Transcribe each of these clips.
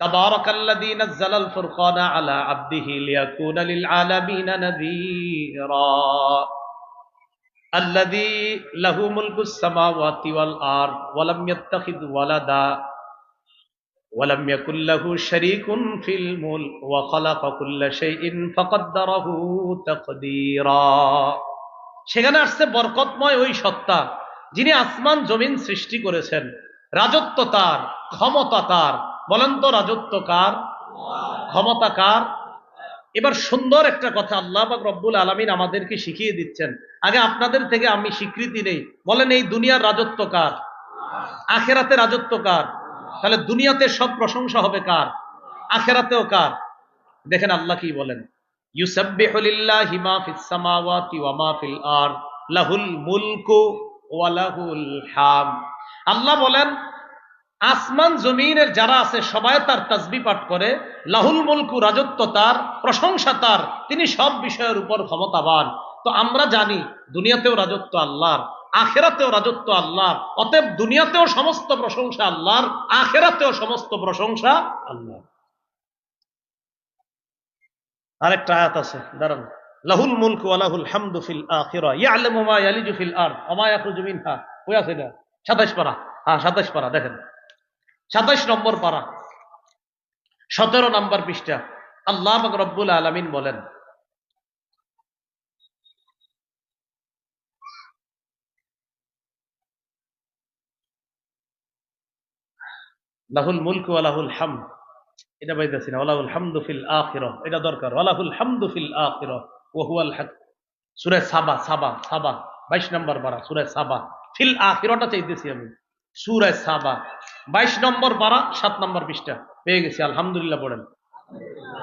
تبارك الذي نزل الفرقان على عبده ليكون للعالمين نذيرا الذي له ملك السماوات والارض ولم يتخذ ولدا ولم يكن له شريك في الملك وخلق كل شيء فقدره تقديرا সেখানে আসছে বরকতময় ওই সত্তা যিনি আসমান জমিন সৃষ্টি করেছেন রাজত্ব তার ক্ষমতা তার বলেন তো, রাজত্ব কার? ক্ষমতা কার? এবার সুন্দর একটা কথা আল্লাহ পাক রব্বুল আলমিন আমাদেরকে শিখিয়ে দিচ্ছেন। আগে আপনাদের থেকে আমি স্বীকৃতি নেই। বলেন, এই দুনিয়ার রাজত্ব কার? আখেরাতে রাজত্ব কার? তাহলে দুনিয়াতে সব প্রশংসা হবে কার? আখেরাতেও কার? দেখেন আল্লাহ কি বলেন সামাওয়াতি ওয়া মা ফিল আরদ, লাহুল মুলকু ওয়া লাহুল হাম। আল্লাহ বলেন আসমান জমিনের যারা আছে, সবাই তার তাসবি পাঠ করে। লাহুল মুলকু রাজত্ব তার, প্রশংসা তার। তিনি সব বিষয়ের উপর ক্ষমতাবান। তো আমরা জানি, দুনিয়াতেও রাজত্ব আল্লাহর, আখেরাতেও রাজত্ব আল্লাহর। অতএব দুনিয়াতেও সমস্ত প্রশংসা আল্লাহর, আখেরাতেও সমস্ত প্রশংসা আল্লাহ আরেকটা আয়াত আছে, দাঁড়ান। লাহুল মুলক ওয়া লাহুল হামদু ফিল আখিরা। ইয়ালামু মা ইয়ালিজু ফিল আরদ ওয়া মা ইয়াখরুজু মিনহা। কই আছে এটা? 27 পারা। হ্যাঁ 27 পারা, দেখেন। 27 নম্বর পারা। 17 নম্বর পৃষ্ঠা। আল্লাহ রব্বুল আলামিন বলেন, লাহুল মুলক ওয়া লাহুল হামদ। এটা পাইতেছি না। ওয়ালাহুল হামদু ফিল আখিরা। এটা দরকার। ওয়ালাহুল হামদু ফিল আখিরা। ওয়া হুয়াল হক সূরা সাবা সাবা সাবা। 22 নম্বর পারা, সূরা সাবা। ফিল আখিরাটা চাইতেছি আমি। সূরা সাবা। 22 নম্বর পারা 7 নম্বর পৃষ্ঠা। পেয়ে গেছি, আলহামদুলিল্লাহ পড়েন।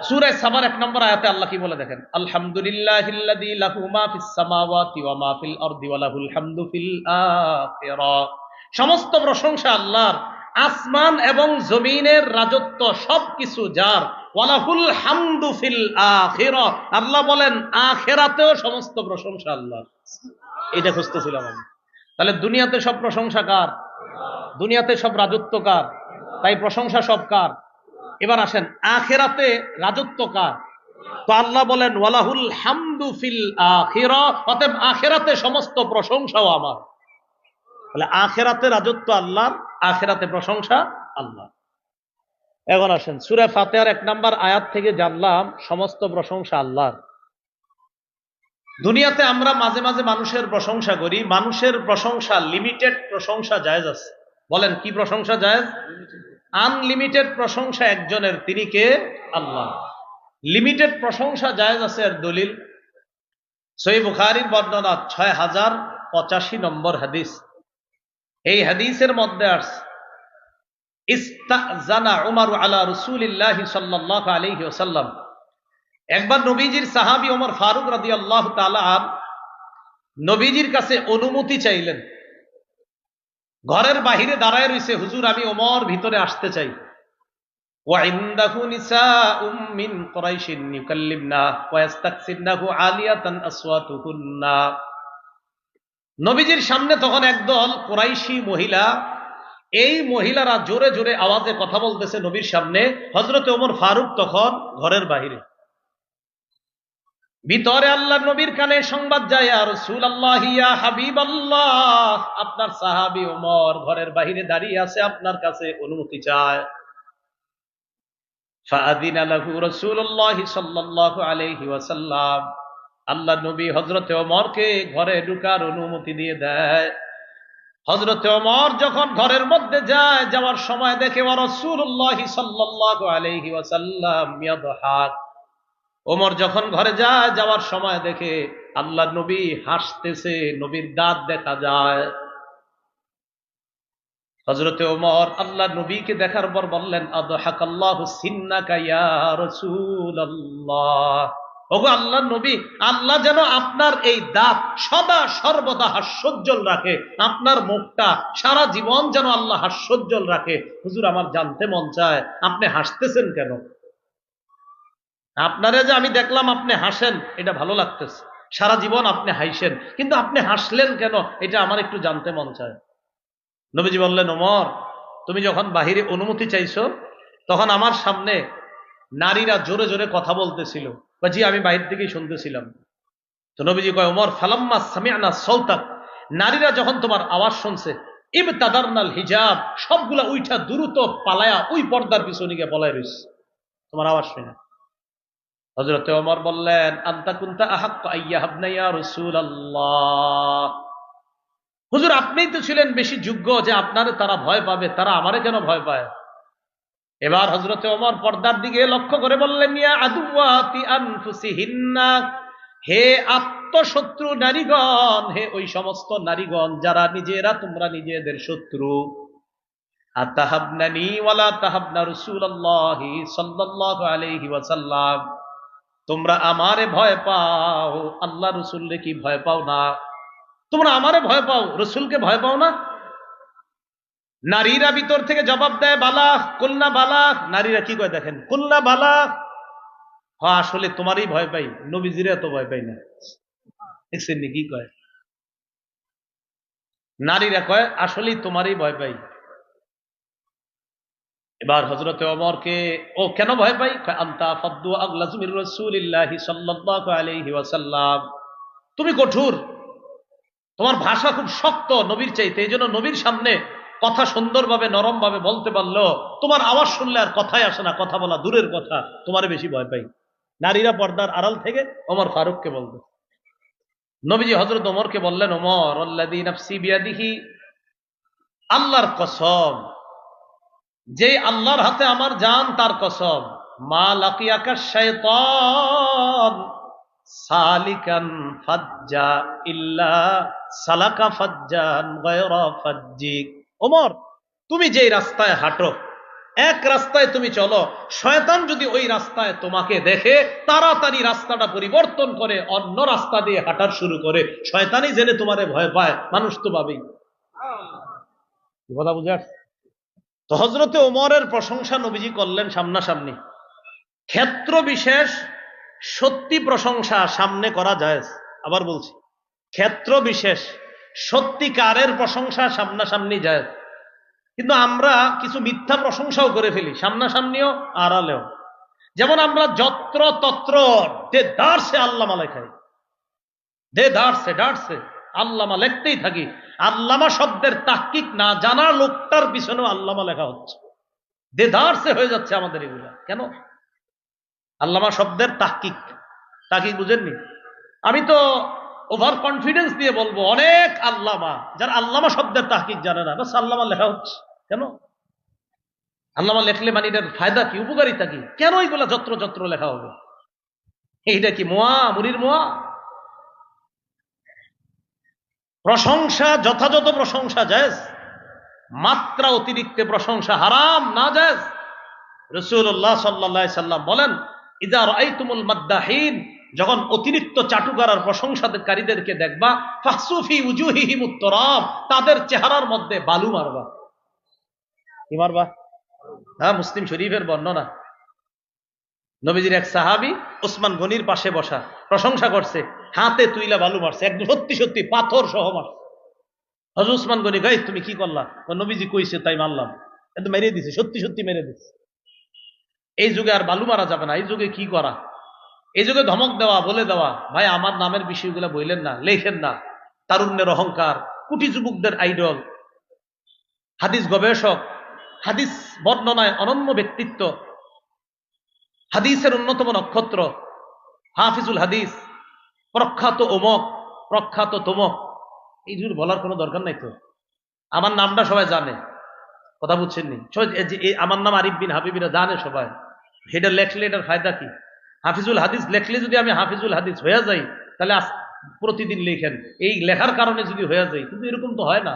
সূরা সাবার এক নম্বর আয়াতে আল্লাহ কি বলে দেখেন? আলহামদুলিল্লাহিল্লাযী লাহু মা ফিস সামাওয়াতি ওয়া মা ফিল আরদি ওয়া লাহুল হামদু ফিল আখিরা। সমস্ত প্রশংসা আল্লাহর। আসমান এবং জমিনের রাজত্ব সবকিছু যার। ওয়ালাহুল হামদু ফিল আল্লাহ বলেন, আখেরাতেও সমস্ত প্রশংসা আল্লাহ এটা খুঁজতেছিলাম আমি। তাহলে দুনিয়াতে সব প্রশংসা কার? দুনিয়াতে সব রাজত্ব কার তাই প্রশংসা সব কার। এবার আসেন, আখেরাতে রাজত্ব কার? তো আল্লাহ বলেন, ওয়ালাহুল হামদু ফিল আখিরা অতএব আখেরাতে সমস্ত প্রশংসাও আমার। বলে আখেরাতে রাজত্ব আল্লাহ আখেরাতে প্রশংসা আল্লাহ এখন আসেন, সুরে ফাতেহার এক নাম্বার আয়াত থেকে জানলাম, সমস্ত প্রশংসা আল্লাহর। দুনিয়াতে আমরা মাঝে মাঝে মানুষের প্রশংসা করি, মানুষের প্রশংসা লিমিটেড প্রশংসা জায়েজ আছে। বলেন, কি প্রশংসা, জায়েজ? আনলিমিটেড প্রশংসা একজনের, তিনি কে? আল্লাহ। লিমিটেড প্রশংসা জায়েজ আছে এর দলিল। সই বুখারির বর্ণনা ছয় হাজার পঁচাশি নম্বর হাদিস। এই হাদিসের মধ্যে আসছে, ইস্তাজানা উমারু আলা রসুলিল্লাহ সাল্লাহ আলাইহি ওসাল্লাম একবার নবীজির সাহাবি ওমর ফারুক রাদি আল্লাহ তালার নবীজির কাছে অনুমতি চাইলেন ঘরের বাহিরে দাঁড়ায় রয়েছে হুজুর, আমি ওমর ভিতরে আসতে চাই। নবীজির সামনে তখন একদল কোরাইশি মহিলা, এই মহিলারা জোরে জোরে আওয়াজে কথা বলতেছে নবীর সামনে। হজরত ওমর ফারুক তখন ঘরের বাহিরে। ভিতরে আল্লাহ নবীর কানে সংবাদ যায় আর সুল আল্লাহ হাবিব আল্লাহ আপনার সাহাবি ওমর ঘরের বাহিরে দাঁড়িয়ে আছে, আপনার কাছে অনুমতি চায়। আল্লাহ নবী হজরতে ঘরে ঢুকার অনুমতি দিয়ে দেয়। হজরতে অমর যখন ঘরের মধ্যে যায়, যাওয়ার সময় দেখে রসুল্লাহ সাল্লাহ আলহি ওয়াসাল্লাম ওমর যখন ঘরে যায়, যাওয়ার সময় দেখে আল্লাহ নবী হাসতেছে, নবীর দাঁত দেখা যায়। হজরতে ওমর আল্লাহ নবীকে দেখার পর বললেন ওগো আল্লাহ নবী, আল্লাহ যেন আপনার এই দাঁত সদা সর্বদা হাস্যোজ্জ্বল রাখে। আপনার মুখটা সারা জীবন যেন আল্লাহ হাস্যোজ্জ্বল রাখে। হুজুর, আমার জানতে মন চায়, আপনি হাসতেছেন কেন? আপনারে যে আমি দেখলাম আপনি হাসেন, এটা ভালো লাগতেছে। সারা জীবন আপনি হাসেন। কিন্তু আপনি হাসলেন কেন? এটা আমার একটু জানতে মন চায়। নবীজি বললেন, ওমর, তুমি যখন বাহিরে অনুমতি চাইছো, তখন আমার সামনে নারীরা জোরে জোরে কথা বলতেছিল। বা জি, আমি বাইরে থেকেই শুনতেছিলাম। তো নবীজি কয়, ওমর, ফালাম্মা সামিয়ানা সৌতাক নারীরা যখন তোমার আওয়াজ শুনছে ইব তাদারনাল হিজাব, সবগুলা উইঠা দ্রুত পালায়া ওই পর্দার পিছনে গিয়ে পলায় রইছে। তোমার আওয়াজ শুনে। হজরত ওমর বললেন, আন্তা কুন্তা আহাক আইয়া রসুল হুজুর, আপনিই তো ছিলেন বেশি যোগ্য যে আপনারে তারা ভয় পাবে, তারা আমারে কেন ভয় পায়? এবার হজরতে ওমর পর্দার দিকে লক্ষ্য করে বললেন, ইয়া আদুয়াতি আনফুসিহিন্না, হে আত্মশত্রু নারীগণ, হে ওই সমস্ত নারীগণ, যারা নিজেরা তোমরা নিজেদের শত্রু। আতাহাবনানি ওয়ালা তাহাবনা রাসূলুল্লাহি সাল্লাল্লাহু আলাইহি ওয়াসাল্লাম। তোমরা আমারে ভয় পাও। আল্লাহ রসুলকে কি ভয় পাও না? তোমরা আমারে ভয় পাও, রসুলকে ভয় পাও না? নারীরা ভিতর থেকে জবাব দেয় বালা কন্যা বালা নারীরা কি কয় দেখেন? কন্যা বালা হ্যাঁ আসলে তোমারই ভয় পাই, নবীজিরে এত ভয় পাই না। দেখছেন কি কয়? নারীরা কয়, আসলেই তোমারই ভয় পাই। এবার হজরতে অমরকে ও কেন ভয় পাই? আন্তা ফদ্দু আগলাজমির রসুলিল্লাহি সাল্লাল্লাহু আলাইহি ওয়াসাল্লাম। তুমি কঠোর। তোমার ভাষা খুব শক্ত নবীর চাইতে। এই জন্য নবীর সামনে কথা সুন্দরভাবে, নরমভাবে বলতে পারল। তোমার আওয়াজ শুনলে আর কথাই আসে না, কথা বলা দূরের কথা। তোমার বেশি ভয় পাই। নারীরা পর্দার আড়াল থেকে ওমর ফারুককে বলবে। নবীজি হজরত ওমরকে বললেন, ওমর নাফসি বিয়াদিহি, আল্লাহর কসম যে আল্লাহর হাতে আমার জান, তার কসম। মা সালিকান ফাজ্জা ইল্লা সালাকা ফাজ্জান ওমর, তুমি যেই রাস্তায় হাঁটো, এক রাস্তায় তুমি চলো, শয়তান যদি ওই রাস্তায় তোমাকে দেখে, তাড়াতাড়ি রাস্তাটা পরিবর্তন করে, অন্য রাস্তা দিয়ে হাঁটার শুরু করে, শয়তানই জেনে তোমারে ভয় পায়, মানুষ তো ভাবেই। কথা বুঝে আসছে? তো হজরতে ওমরের প্রশংসা নবীজি করলেন সামনাসামনি। ক্ষেত্র বিশেষ, সত্যি প্রশংসা সামনে করা যায় আবার বলছি, ক্ষেত্র বিশেষ, সত্যিকারের প্রশংসা সামনাসামনি যায় কিন্তু আমরা কিছু মিথ্যা প্রশংসাও করে ফেলি, সামনাসামনিও, আড়ালেও। যেমন আমরা যত্র তত্র, দে দাঁড়ছে আল্লামা লেখাই দে দাঁড়ছে দাঁড়ছে আল্লামা লেখতেই থাকি। আল্লামা শব্দের তাহকিক না জানা লোকটার পিছনেও আল্লামা লেখা হচ্ছে। দে দাঁড়ছে হয়ে যাচ্ছে আমাদের এগুলা। কেন? আল্লামা শব্দের তাহকিক। তাহকিক বুঝেননি? আমি তো ওভার কনফিডেন্স দিয়ে বলব, অনেক আল্লামা, যারা আল্লামা শব্দের তাহকিক জানে না, বাস আল্লামা লেখা হচ্ছে। কেন? আল্লামা লেখলে মানে এটার ফায়দা কি, উপকারিতা কি? কেন এইগুলা যত্র যত্র লেখা হবে? এইটা কি মোয়া, মুড়ির মোয়া? প্রশংসা, যথাযথ প্রশংসা, জায়েজ? মাত্রা অতিরিক্ত প্রশংসা হারাম, না জায়েজ? রসুল্লাহ সাল্লা সাল্লাম বলেন ইদা রাইতুমুল মাদ্দাহিন যখন অতিরিক্ত চাটুকারার প্রশংসাকারীদেরকে দেখবা ফাহসুফি উজুহিহিম উত্তরাব তাদের চেহারার মধ্যে বালু মারবা। কি মারবা? হ্যাঁ মুসলিম শরীফের বর্ণনা। নবীজির এক সাহাবি ওসমান গনির পাশে বসা প্রশংসা করছে হাতে তুইলা বালু মারছে, একদম সত্যি সত্যি, পাথর সহ মারছে। হজর গনি গাই তুমি কি করলা? নবীজি কইছে, তাই মারলাম। একদম মেরে দিছে, সত্যি সত্যি মেরে দিছে। এই যুগে আর বালু মারা যাবে না, এই যুগে কি করা? এই যুগে ধমক দেওয়া, বলে দেওয়া, ভাই, আমার নামের বিষয়গুলো বললেন না, লেখেন না। তারুণ্যের অহংকার, কুটি যুবকদের আইডল। হাদিস গবেষক, হাদিস বর্ণনায় অনন্য ব্যক্তিত্ব। হাদিসের অন্যতম নক্ষত্র, হাফিজুল হাদিস। প্রখ্যাত অমক, প্রখ্যাত তমক। এই জন্য বলার কোনো দরকার নাই তো। আমার নামটা সবাই জানে, কথা বুঝছেননি আমার নাম আরিফ বিন হাবিবিরা জানে সবাই। এটা লেখলে এটার ফায়দা কি? হাফিজুল হাদিস লেখলে যদি আমি হাফিজুল হাদিস হয়ে যাই, তাহলে প্রতিদিন লেখেন। এই লেখার কারণে যদি হয়ে যায় কিন্তু এরকম তো হয় না।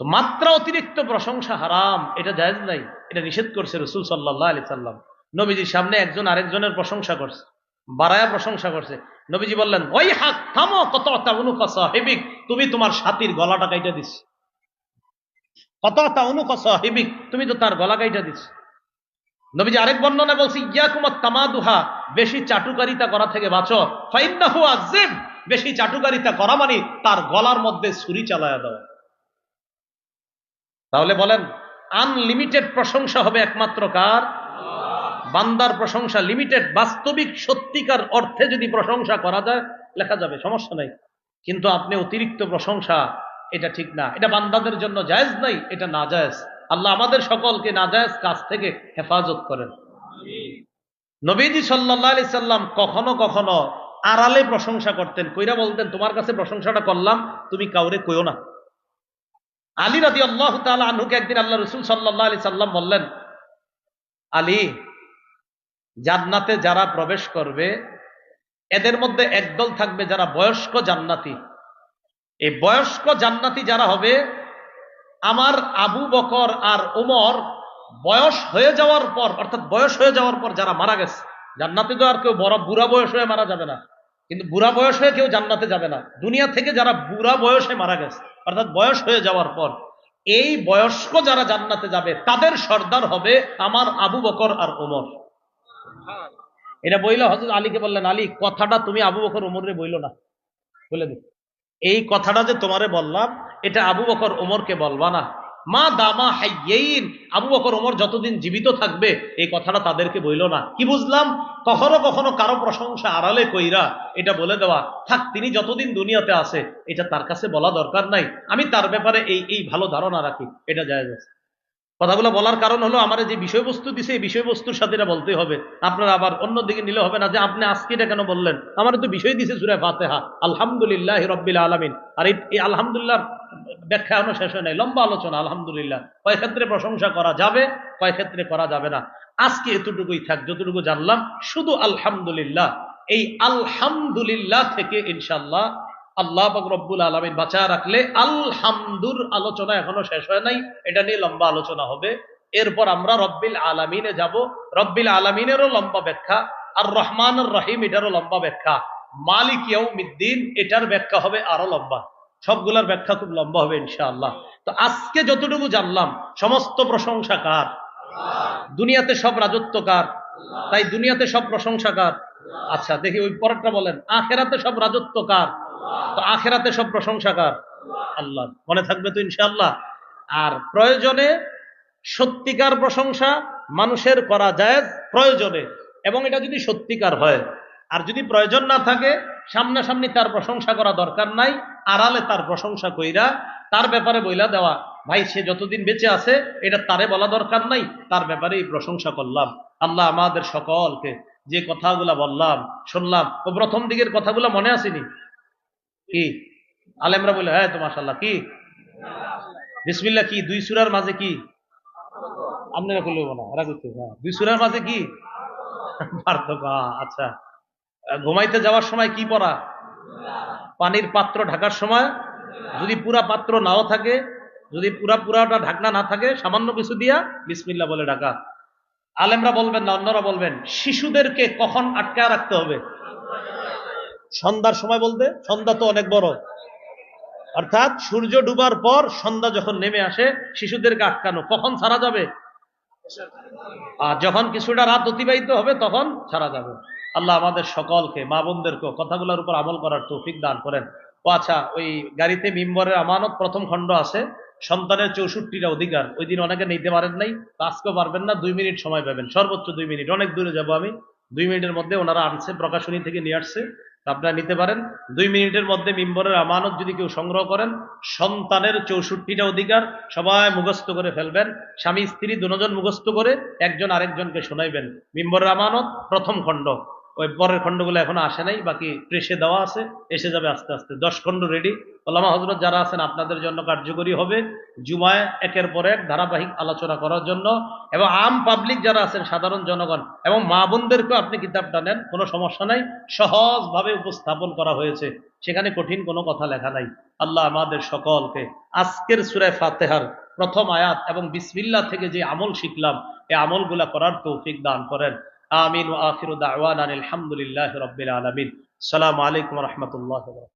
তো মাত্রা অতিরিক্ত প্রশংসা হারাম, এটা জায়েজ নাই। এটা নিষেধ করছে রসুল সাল্লাহ আলি সাল্লাম। নবীজির সামনে একজন আরেকজনের প্রশংসা করছে। বারায়া প্রশংসা করছে। নবীজি বললেন, ওই হাত থামো কত হেবিক তুমি তোমার সাথীর গলাটা কাইটা দিস। কত হেবিক তুমি তো তার গলা কাইটা দিস। নবীজি আরেক বর্ণনা বলছি ইয়া কুমার তামাদুহা, বেশি চাটুকারিতা করা থেকে বাঁচো। ফাইন্নাহু আজিব বেশি চাটুকারিতা করা মানে তার গলার মধ্যে ছুরি চালায়া দাও তাহলে বলেন, আনলিমিটেড প্রশংসা হবে একমাত্র কার? বান্দার প্রশংসা লিমিটেড বাস্তবিক, সত্যিকার অর্থে যদি প্রশংসা করা যায়, লেখা যাবে, সমস্যা নাই। কিন্তু আপনি অতিরিক্ত প্রশংসা, এটা ঠিক না। এটা বান্দাদের জন্য জায়েজ নাই, এটা না জায়েজ আল্লাহ আমাদের সকলকে না জায়েজ কাজ থেকে হেফাজত করেন। নবীজি সাল্লাহ সাল্লাম কখনো কখনো আড়ালে প্রশংসা করতেন। কইরা বলতেন, তোমার কাছে প্রশংসাটা করলাম, তুমি কাউরে কইও না। আলী রাদি আল্লাহ তালা আনহুকে একদিন আল্লাহ রসুল সাল্লাহ আলি সাল্লাম বললেন, আলী জান্নাতে যারা প্রবেশ করবে, এদের মধ্যে একদল থাকবে যারা বয়স্ক জান্নাতি। এই বয়স্ক জান্নাতি যারা হবে, আমার আবু বকর আর ওমর বয়স হয়ে যাওয়ার পর, অর্থাৎ বয়স হয়ে যাওয়ার পর যারা মারা গেছে, জান্নাতে তো আর কেউ বড় বুড়া বয়স হয়ে মারা যাবে না, কিন্তু বুড়া বয়স হয়ে কেউ জান্নাতে যাবে না। দুনিয়া থেকে যারা বুড়া বয়সে মারা গেছে, অর্থাৎ বয়স হয়ে যাওয়ার পর, এই বয়স্ক যারা জান্নাতে যাবে, তাদের সর্দার হবে আমার আবু বকর আর ওমর এটা বইলে হজরত আলীকে বললেন, আলী, কথাটা তুমি আবু বকর ওমরে বইল না। বলে দিন এই কথাটা যে তোমারে বললাম, এটা আবু বকর ওমরকে বলবা না। মা দামা হাইয়েইন আবু বকর ওমর যতদিন জীবিত থাকবে, এই কথাটা তাদেরকে বইল না। কি বুঝলাম? কখনো কখনো কারও প্রশংসা আড়ালে কইরা এটা বলে দেওয়া, থাক, তিনি যতদিন দুনিয়াতে আছে, এটা তার কাছে বলা দরকার নাই। আমি তার ব্যাপারে এই এই ভালো ধারণা রাখি। এটা যায় আছে। কথাগুলো বলার কারণ হলো আমার যে বিষয়বস্তু দিছে, এই বিষয়বস্তুর সাথে এটা বলতে হবে। আপনারা আবার অন্যদিকে নিলে হবে না যে আপনি আজকে এটা কেন বললেন। আমার তো বিষয় দিছে সুরে ফাতেহা। আলহামদুলিল্লাহ রব্বিল আলমিন। আর এই আলহামদুলিল্লাহ ব্যাখ্যা এখনও শেষ হয় নাই। লম্বা আলোচনা, আলহামদুলিল্লাহ। কয় ক্ষেত্রে প্রশংসা করা যাবে, কয় ক্ষেত্রে করা যাবে না। আজকে এতটুকুই থাক, যতটুকু জানলাম, শুধু আলহামদুলিল্লাহ। এই আলহামদুলিল্লাহ থেকে ইনশাল্লাহ আল্লাহ রব্বুল আলমিন বাঁচা রাখলে আলহামদুর আলোচনা এখনও শেষ হয় নাই। এটা নিয়ে লম্বা আলোচনা হবে। এরপর আমরা রব্বিল আলমিনে যাব। রব্বিল আলমিনেরও লম্বা ব্যাখ্যা, আর রহমান রহিম এটারও লম্বা ব্যাখ্যা। মালিক ইয়ৌমিদ্দিন এটার ব্যাখ্যা হবে আরও লম্বা। সবগুলোর ব্যাখ্যা খুব লম্বা হবে ইনশাআল্লাহ। তো আজকে যতটুকু জানলাম, সমস্ত প্রশংসা কার? দুনিয়াতে সব রাজত্ব কার? তাই দুনিয়াতে সব প্রশংসা কার? আচ্ছা দেখি ওই পরেরটা বলেন। আখেরাতে সব রাজত্ব কার? তো আখেরাতে সব প্রশংসা কার? আল্লাহ মনে থাকবে তো ইনশাআল্লাহ। আর প্রয়োজনে সত্যিকার প্রশংসা মানুষের করা যায় প্রয়োজনে। এবং এটা যদি সত্যিকার হয়, আর যদি প্রয়োজন না থাকে, সামনাসামনি তার প্রশংসা করা দরকার নাই, আড়ালে তার প্রশংসা কইরা তার ব্যাপারে বইলা দেওয়া। ভাই, সে যতদিন বেঁচে আছে, এটা তারে বলা দরকার নাই, তার ব্যাপারে এই প্রশংসা করলাম। আল্লাহ আমাদের সকলকে যে কথাগুলা বললাম, শুনলাম, ও প্রথম দিকের কথাগুলো মনে আসেনি। কি? আলেমরা বলে হ্যাঁ তো মাসাল্লাহ কি? বিসমিল্লা কি? দুই সুরার মাঝে কি? আপনারা করলে না এরা করতে হ্যাঁ। দুই সুরার মাঝে কি? পার্থক্য আচ্ছা। ঘুমাইতে যাওয়ার সময় কি পড়া? পানির পাত্র ঢাকার সময়? যদি পুরা পাত্র নাও থাকে, যদি পুরা পুরাটা ঢাকনা না থাকে, সামান্য কিছু দিয়া বিসমিল্লা বলে ঢাকা। আলেমরা বলবেন না, অন্যরা বলবেন, শিশুদেরকে কখন আটকা রাখতে হবে? সন্ধ্যার সময় বলতে, সন্ধ্যা তো অনেক বড়। অর্থাৎ সূর্য ডুবার পর সন্ধ্যা যখন নেমে আসে শিশুদেরকে আটকানো কখন ছাড়া যাবে? আর যখন কিছুটা রাত অতিবাহিত হবে, তখন ছাড়া যাবে। আল্লাহ আমাদের সকলকে, মা বোনদেরকে কথাগুলোর উপর আমল করার তৌফিক দান করেন। ও আচ্ছা ওই গাড়িতে মিম্বরের আমানত প্রথম খণ্ড আছে, সন্তানের চৌষট্টিটা অধিকার। ওই দিন অনেকে নিতে পারেন নাই আজকেও পারবেন না, দুই মিনিট সময় পাবেন। সর্বোচ্চ দুই মিনিট। অনেক দূরে যাব আমি, দুই মিনিটের মধ্যে ওনারা আনছে, প্রকাশনী থেকে নিয়ে আসছে। আপনারা নিতে পারেন। দুই মিনিটের মধ্যে মিম্বরের আমানত যদি কেউ সংগ্রহ করেন, সন্তানের চৌষট্টিটা অধিকার সবাই মুখস্থ করে ফেলবেন। স্বামী, স্ত্রী, দুজন মুখস্থ করে একজন আরেকজনকে শোনাইবেন। মিম্বরের আমানত প্রথম খণ্ড। ওই পরের খণ্ডগুলো এখনও আসে নাই, বাকি প্রেসে দেওয়া আছে, এসে যাবে আস্তে আস্তে। দশ খণ্ড রেডি ওলামা হজরত যারা আছেন, আপনাদের জন্য কার্যকরী হবে জুমায় একের পর এক ধারাবাহিক আলোচনা করার জন্য। এবং আম পাবলিক যারা আছেন, সাধারণ জনগণ এবং মা বোনদেরকেও আপনি কিতাবটা নেন, কোনো সমস্যা নাই। সহজভাবে উপস্থাপন করা হয়েছে। সেখানে কঠিন কোনো কথা লেখা নাই। আল্লাহ আমাদের সকলকে আজকের সুরায় ফাতেহার প্রথম আয়াত এবং বিসমিল্লা থেকে যে আমল শিখলাম, এই আমলগুলা করার তৌফিক দান করেন। আমিন ও আখির দাওয়ান আলহামদুলিল্লাহ রবিল আলমিন। সালাম আলাইকুম রহমতুল্লাহ